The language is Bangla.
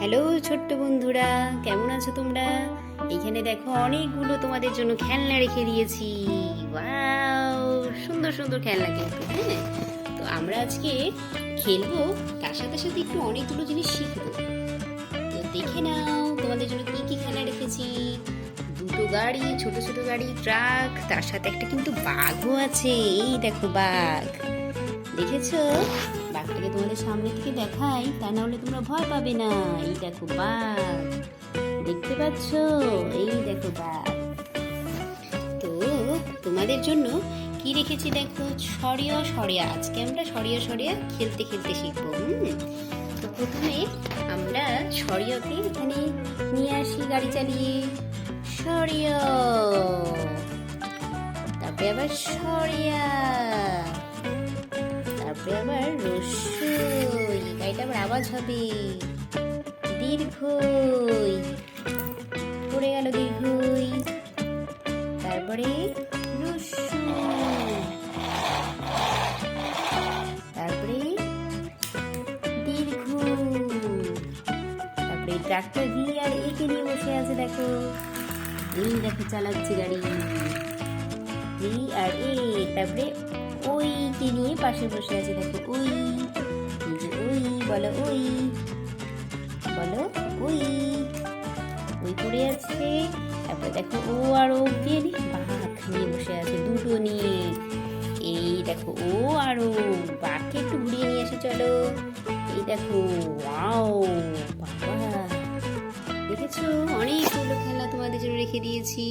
হ্যালো ছোট্ট বন্ধুরা, কেমন আছো তোমরা? এখানে দেখো অনেকগুলো তোমাদের জন্য খেলনা রেখে দিয়েছি। সুন্দর সুন্দর খেলনা কিন্তু হ্যাঁ? তো আমরা আজকে খেলব, তার সাথে সাথে একটু অনেকগুলো জিনিস শিখব। তো দেখে নাও তোমাদের জন্য কি কি খেলনা রেখেছি। দুটো গাড়ি, ছোট ছোট গাড়ি, ট্রাক, তার সাথে একটা কিন্তু বাঘও আছে, এই দেখো বাঘ। দেখেছ? বাঘটাকে তোমাদের সামনে থেকে দেখাই, তা না হলে তোমরা ভয় পাবে না। এই দেখো বাঘ। দেখতে পাচ্ছ? এই দেখো বাঘ। তো তোমাদের জন্য কি রেখেছি দেখো? সরিয়া সরিয়া। আজকে আমরা সরিয়া সরিয়া খেলতে খেলতে শিখব তো প্রথমে আমরা সরিয়াকে এখানে নিয়ে আসি গাড়ি চালিয়ে। সরিয়া। তারপরে আবার সরিয়া। তারপরে আবার রস্যই গাড়িটা আবার আওয়াজ হবে। দীর্ঘই, পড়ে গেল দীর্ঘই। তারপরে তারপরে দীর্ঘ তারপরে ট্রাক্টর ভি আর একে নিয়ে বসে আছে, দেখো। এই দেখো চালাচ্ছে গাড়ি। ভি আর এ, তারপরে ওইকে নিয়ে পাশে বসে আছে, দেখো ওই ওই বলো ওই বলো ওই ওই পড়ে আছে, তারপরে দেখো ও আর ও দিয়ে বাঘ নিয়ে বসে আছে দুটো নিয়ে। এই দেখো ও আর ও, বাঘকে একটু ঘুরিয়ে নিয়ে এসে, চলো। এই দেখো, ওয়াও, বাবা। দেখেছ? অনেকগুলো খেলা তোমাদের জন্য রেখে দিয়েছি।